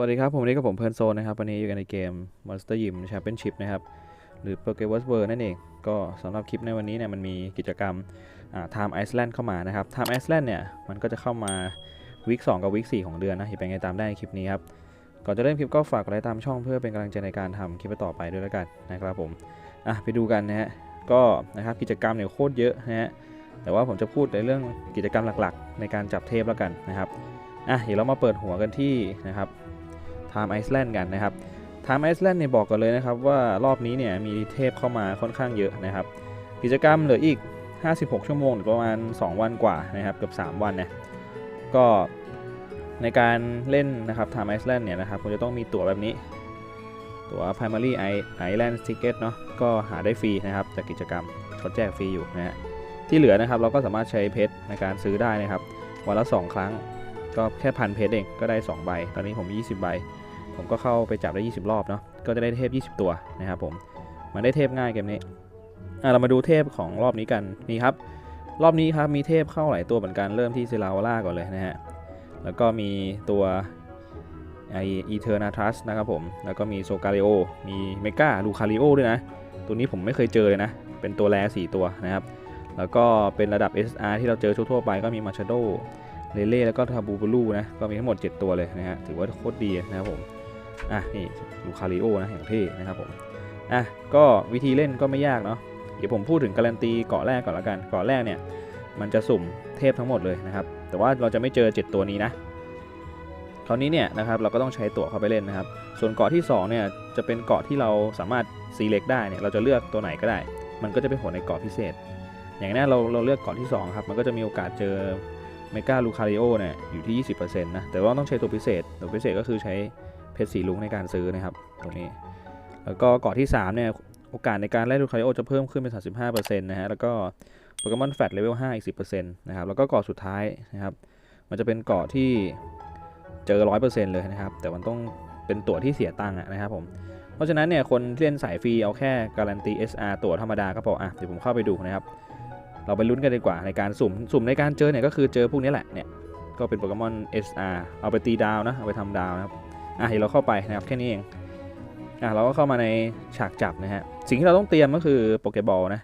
วัสดีครับ ผมวันนี้กับผมเพลิร์นโซนนะครับ วันนี้อยู่กันในเกม Monster Gym Championship นะครับ หรือ p o k e w o r s World นั่นเอง ก็สำหรับคลิปในวันนี้เนี่ยมันมีกิจกรรมอ่า Time Iceland เข้ามานะครับ Time Iceland เนี่ย มันก็จะเข้ามาวีค2กับวีค4ของเดือนนะอย่าไปนไงตามได้ในคลิปนี้ครับ ก่อนจะเริ่มคลิปก็ฝากกดไลค์ตามช่องเพื่อเป็นกำลังใจในการทำคลิปต่อไปด้วยแล้วกันนะครับผมอะไปดูกันนะฮะก็นะครับกิจกรรมเนี่ยโคตรเยอะนะฮะแต่ว่าผมจะพูดในเรื่องกิจกรรมหลักๆ ในการจับเทพแล้วกันนะครับอะเดี๋ยวเรามาเปิดหัวกันที่นะครับ Time Iceland กันนะครับ Time Iceland เนี่ยบอกกันเลยนะครับว่ารอบนี้เนี่ยมีเทพเข้ามาค่อนข้างเยอะนะครับ กิจกรรมเหลืออีก 56 ชั่วโมงหรือประมาณ 2 วันกว่านะครับเกือบ3 วันเนี่ยก็ในการเล่นนะครับ Time Iceland เนี่ยนะครับคุณจะต้องมีตั๋วแบบนี้ ตั๋ว Primary Island Ticket เนาะก็หาได้ฟรีนะครับจากกิจกรรมเขาแจกฟรีอยู่นะฮะที่เหลือนะครับเราก็สามารถใช้เพชรในการซื้อได้นะครับวันละ 2 ครั้งก็แค่พันเพชรเองก็ได้ 2 ใบ ตอนนี้ผมมี20 ใบ ผมก็เข้าไปจับได้ 20 รอบเนาะก็จะได้เทพ 20 ตัวนะครับผมมันได้เทพง่ายเกมนี้อะเรามาดูเทพของรอบนี้กันนี่ครับ รอบนี้ครับมีเทพเข้าหลายตัวเหมือนกันเริ่มที่เซลาวล่าก่อนเลยนะฮะแล้วก็มีตัวไออีเทอร์นาทัสนะครับผมแล้วก็มีโซกา r ิโอมีเมกาลูคาริโอด้วยนะ ตัวนี้ผมไม่เคยเจอเลยนะ เป็นตัวแร่4ตัวนะครับ แล้วก็เป็นระดับ SR ที่เราเจอทั่วๆไปก็มีมาชาโดเลเล่แล้วก็ทาบูบูลูนะ ก็มีทั้งหมด 7 ตัวเลยนะฮะ ถือว่าโคตรดีนะครับผม อะนี่ลูคาริโอนะอย่างเท่นะครับผมอะก็วิธีเล่นก็ไม่ยากเนาะเดี๋ยวผมพูดถึงการันตีเกาะแรกก่อนละกันเกาะแรกเนี่ยมันจะสุ่มเทพทั้งหมดเลยนะครับ แต่ว่าเราจะไม่เจอ 7 ตัวนี้นะคราวนี้เนี่ยนะครับเราก็ต้องใช้ตั๋วเข้าไปเล่นนะครับ ส่วนเกาะที่2เนี่ยจะเป็นเกาะที่เราสามารถ select ได้เนี่ยเราจะเลือกตัวไหนก็ได้ มันก็จะเป็นผลในเกาะพิเศษ อย่างนี้เราเราเลือกเกาะที่2ครับมันก็จะมีโอกาสเจอเมกาลูคาริโอเนี่ยอยู่ที่ 20%นะแต่ว่าต้องใช้ตัวพิเศษตัวพิเศษก็คือใช้ เพชรสีลุงในการซื้อนะครับตรงนี้ แล้วก็เกาะที่3เนี่ยโอกาสในการไล่ลูคาริโอจะเพิ่มขึ้นเป็น 35%นะฮะแล้วก็โปเกมอนแฟตเลเวล5อีก 10%นะครับแล้วก็เกาะสุดท้ายนะครับมันจะเป็นเกาะที่เจอ 100%เลยนะครับแต่มันต้องเป็นตั๋วที่เสียตังค์นะครับผมเพราะฉะนั้นเนี่ยคนเล่นสายฟรีเอาแค่การันตี SR ตั๋วธรรมดาก็พออะเดี๋ยวผมเข้าไปดูนะครับเราไปลุ้นกันดีกว่าในการสุ่มสุ่มในการเจอเนี่ยก็คือเจอพวกนี้แหละเนี่ยก็เป็นโปเกมอน SR เอาไปตีดาวนะเอาไปทำดาวนะครับ อะเดี๋ยวเราเข้าไปนะครับแค่นี้เองอะเราก็เข้ามาในฉากจับนะฮะสิ่งที่เราต้องเตรียมก็คือโปเกบอลนะ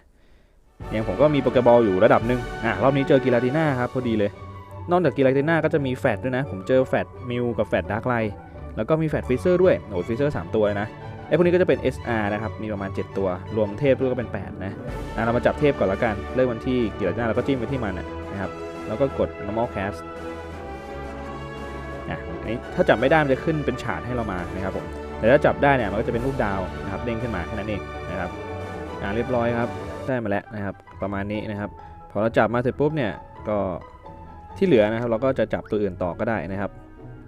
อย่างผมก็มีโปเกบอลอยู่ระดับหนึ่งอะรอบนี้เจอกิลาติน่าครับพอดีเลย นอกจากกิลาติน่าก็จะมีแฟดด้วยนะ ผมเจอแฟดมิวกับแฟดดาร์กไลแล้วก็มีแฟดฟิเซอร์ด้วยโอ้ฟิเซอร์3ตัวเลยนะไอ้พวกนี้ก็จะเป็น SR นะครับ มีประมาณ 7 ตัว รวมเทพด้วยก็เป็น 8 นะอะเรามาจับเทพก่อนละกัน เริ่มวันที่กี่ระนาเราก็จิ้มไปที่มันนะครับ แล้วก็กด normal cast นะอันนี้ถ้าจับไม่ได้มันจะขึ้นเป็นฉากให้เรามานะครับผมแต่ถ้าจับได้เนี่ยมันก็จะเป็นรูปดาวนะครับเด้งขึ้นมาแค่นั้นเองนะครับอ่าเรียบร้อยครับได้มาแล้วนะครับประมาณนี้นะครับพอเราจับมาเสร็จปุ๊บเนี่ยก็ที่เหลือนะครับ เราก็จะจับตัวอื่นต่อก็ได้นะครับ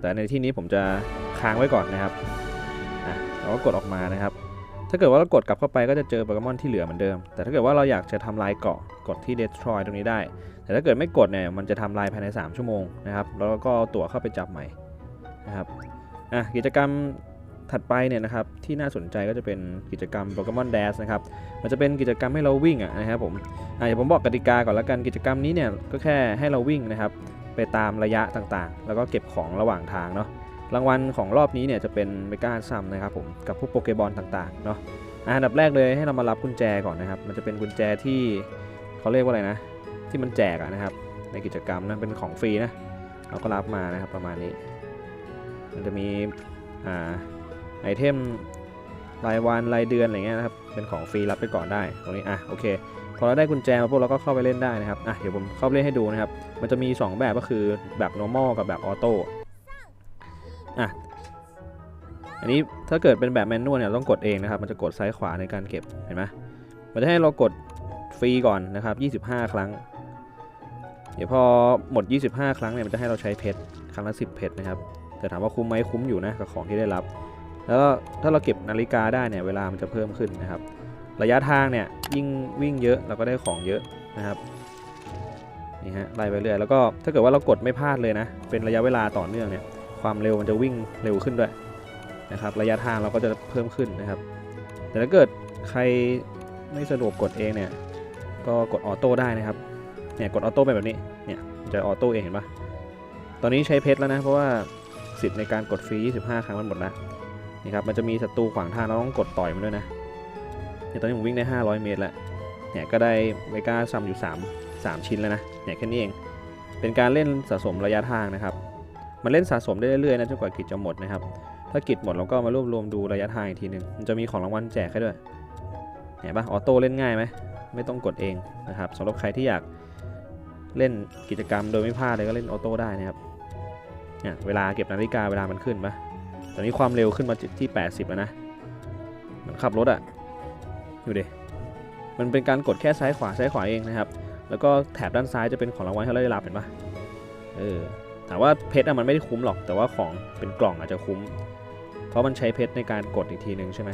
แต่ในที่นี้ผมจะค้างไว้ก่อนนะครับอะเราก็กดออกมานะครับ ถ้าเกิดว่าเรากดกลับเข้าไปก็จะเจอโปเกมอนที่เหลือเหมือนเดิม แต่ถ้าเกิดว่าเราอยากจะทำลายเกาะกดที่ destroy ตรงนี้ได้ แต่ถ้าเกิดไม่กดเนี่ยมันจะทำลายภายใน 3 ชั่วโมงนะครับแล้วก็ตั๋วเข้าไปจับใหม่นะครับอะกิจกรรมถัดไปเนี่ยนะครับที่น่าสนใจก็จะเป็นกิจกรรมโปเกมอน Dash นะครับมันจะเป็นกิจกรรมให้เราวิ่งอะนะครับผมอะเดี๋ยวผมบอกกติกาก่อนละกันกิจกรรมนี้เนี่ยก็แค่ให้เราวิ่งนะครับไปตามระยะต่างๆ แล้วก็เก็บของระหว่างทางเนาะ รางวัลของรอบนี้เนี่ยจะเป็นเมกาซัมนะครับผมกับพวกโปเกบอลต่างๆเนาะอันดับแรกเลยให้เรามารับกุญแจก่อนนะครับ มันจะเป็นกุญแจที่เขาเรียกว่าอะไรนะ ที่มันแจกะนะครับ ในกิจกรรมนะเป็นของฟรีนะเราก็รับมานะครับประมาณนี้ มันจะมีอ่าไอเทมรายวันรายเดือนอะไรเงี้ยนะครับเป็นของฟรีรับไปก่อนได้ตรงนี้อะโอเคพอเราได้กุญแจมาพวกเราก็เข้าไปเล่นได้นะครับอะเดี๋ยวผมเข้าไปเล่นให้ดูนะครับ มันจะมี 2 แบบก็คือแบบ normal กับแบบอ อะอันนี้ถ้าเกิดเป็นแบบแมนนวลเนี่ยต้องกดเองนะครับ มันจะกดซ้ายขวาในการเก็บเห็นไหมมันจะให้เรากดฟรีก่อนนะครับ 25 ครั้ง เดี๋ยวพอหมด 25 ครั้งเนี่ยมันจะให้เราใช้เพชรครั้งละ 10 เพชรนะครับ แต่ถามว่าคุ้มไหมคุ้มอยู่นะกับของที่ได้รับ แล้วถ้าเราเก็บนาฬิกาได้เนี่ยเวลามันจะเพิ่มขึ้นนะครับ ระยะทางเนี่ยยิ่งวิ่งเยอะเราก็ได้ของเยอะนะครับนี่ฮะไล่ไปเรื่อยแล้วก็ถ้าเกิดว่าเรากดไม่พลาดเลยนะ เป็นระยะเวลาต่อเนื่องเนี่ย ความเร็วมันจะวิ่งเร็วขึ้นด้วยนะครับระยะทางเราก็จะเพิ่มขึ้นนะครับ แต่ถ้าเกิดใครไม่สะดวกกดเองเนี่ยก็กดออโต้ได้นะครับเนี่ยกดออโต้ไปแบบนี้เนี่ยจะออโต้เองเห็นปะตอนนี้ใช้เพชรแล้วนะเพราะว่าสิทธิ์ในการกดฟรี 25 ครั้งมันหมดแล้วนี่ครับมันจะมีศัตรูขวางทางเราต้องกดต่อยมันด้วยนะเนี่ยตอนนี้ผมวิ่งได้ 500 เมตรแล้วเนี่ยก็ได้เมกาซัมอยู่ 3 3 ชิ้นแล้วนะเนี่ยแค่นี้เอง เป็นการเล่นสะสมระยะทางนะครับ มันเล่นสะสมได้เรื่อยๆนะจนกว่ากิจจะหมดนะครับ ถ้ากิจหมดเราก็มารวบรวมดูระยะทางอีกทีหนึ่งมันจะมีของรางวัลแจกให้ด้วยเห็นปะออโต้เล่นง่ายไหมไม่ต้องกดเองนะครับสำหรับใครที่อยากเล่นกิจกรรมโดยไม่พลาดเลยก็เล่นออโต้ได้นะครับเนี่ยเวลาเก็บนาฬิกาเวลามันขึ้นปะตอนนี้ความเร็วขึ้นมาที่ 80 แล้วนะเหมันขับรถอะดูดิมันเป็นการกดแค่ซ้ายขวาซ้ายขวาเองนะครับ แล้วก็แถบด้านซ้ายจะเป็นของรางวัลที่เราได้รับเห็นปะเออ ถามว่าเพชรอะมันไม่ได้คุ้มหรอก แต่ว่าของเป็นกล่องอาจจะคุ้ม เพราะมันใช้เพชรในการกดอีกทีหนึ่งใช่ไหม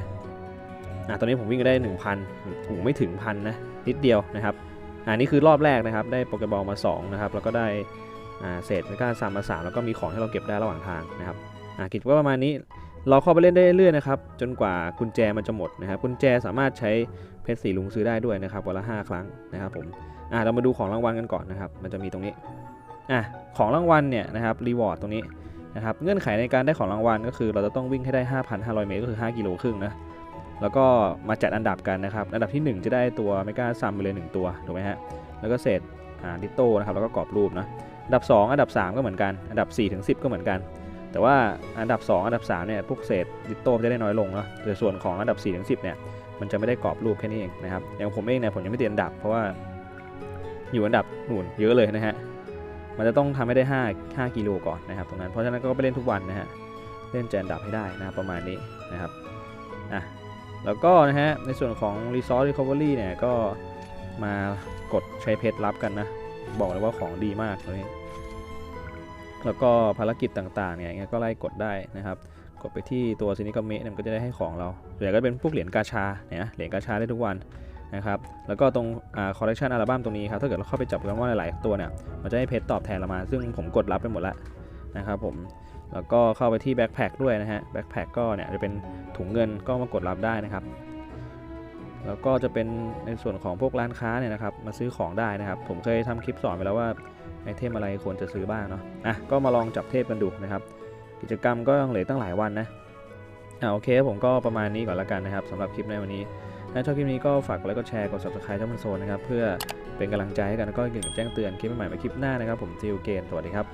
อะตอนนี้ผมวิ่งได้ 1,000หูไม่ถึงพันนะนิดเดียวนะครับอ่านี่คือรอบแรกนะครับ ได้โปเกบอลมา2นะครับแล้วก็ได้อ่าเศษไม่กล้าซามมาสามแล้วก็มีของให้เราเก็บได้ระหว่างทางนะครับอ่ากิจก็ประมาณนี้เราเข้าไปเล่นได้เรื่อยๆนะครับจนกว่ากุญแจมันจะหมดนะครับกุญแจสามารถใช้เพชรสีลุงซื้อได้ด้วยนะครับวันละ5ครั้งนะครับผมอ่าเรามาดูของรางวัลกันก่อนนะครับ มันจะมีตรงนี้ อะของรางวัลเนี่ยนะครับรีวอร์ดตรงนี้นะครับเงื่อนไขในการได้ของรางวัลก็คือ เราจะต้องวิ่งให้ได้ 5,500 เมตรก็คือ 5 กิโลครึ่งนะแล้วก็มาจัดอันดับกันนะครับ อันดับที่ 1 จะได้ตัวเมกาซัมไปเลย 1 ตัวถูกไหมฮะแล้วก็เศษอ่าดิโต้นะครับแล้วก็กรอบรูปนะอันดับ 2 อันดับ 3 ก็เหมือนกัน อันดับ4ถึง10 ก็เหมือนกัน แต่ว่าอันดับ 2 อันดับ3เนี่ยพวกเศษดิโต้จะได้น้อยลงเนาะแต่ส่วนของอันดับ4ถึง10เนี่ยมันจะไม่ได้กรอบรูปแค่นี้เองนะครับอย่างผมเองเนี่ยผมยังไม่ติดอันดับเพราะว่าอยู่อันดับหนุนเยอะเลยนะฮะ มันจะต้องทำให้ได้ 5 5กิโลก่อนนะครับตรงนั้นเพราะฉะนั้นก็ไปเล่นทุกวันนะฮะเล่นแจนดับให้ได้นะครับประมาณนี้นะครับอะแล้วก็นะฮะในส่วนของ Resource Recovery เนี่ยก็มากดใช้เพชรรับกันนะ บอกเลยว่าของดีมากเลยแล้วก็ภารกิจต่างๆเนี่ยก็ไล่กดได้นะครับ กดไปที่ตัวซินิกเมะมันก็จะได้ให้ของเราส่วนใหญ่ก็เป็นพวกเหรียญกาชาเนี่ยเหรียญกาชาได้ทุกวัน นะครับ แล้วก็ตรงคอลเลคชันอัลบั้มตรงนี้ครับ ถ้าเกิดเราเข้าไปจับกันว่าหลาย ๆ ตัวเนี่ย มันจะให้เพชรตอบแทนเรามา ซึ่งผมกดรับไปหมดแล้วนะครับผม แล้วก็เข้าไปที่แบ็คแพคด้วยนะฮะ แบ็คแพคก็เนี่ยจะเป็นถุงเงินก็มากดรับได้นะครับ แล้วก็จะเป็นในส่วนของพวกร้านค้าเนี่ยนะครับ มาซื้อของได้นะครับ ผมเคยทำคลิปสอนไปแล้วว่าไอเทมอะไรควรจะซื้อบ้างเนาะ อะ ก็มาลองจับเทพกันดูนะครับ กิจกรรมก็ยังเหลือตั้งหลายวันนะอ่าโอเคผมก็ประมาณนี้ก่อนละกันนะครับสำหรับคลิปในวันนี้ ถ้าชอบคลิปนี้ก็ฝากกดไลค์กดแชร์กด subscribe ช่องมันโซนนะครับเพื่อเป็นกำลังใจให้กันแล้วก็เกี่ยวกับแจ้งเตือนคลิปใหม่ๆในคลิปหน้านะครับผมซิวเกนสวัสดีครับ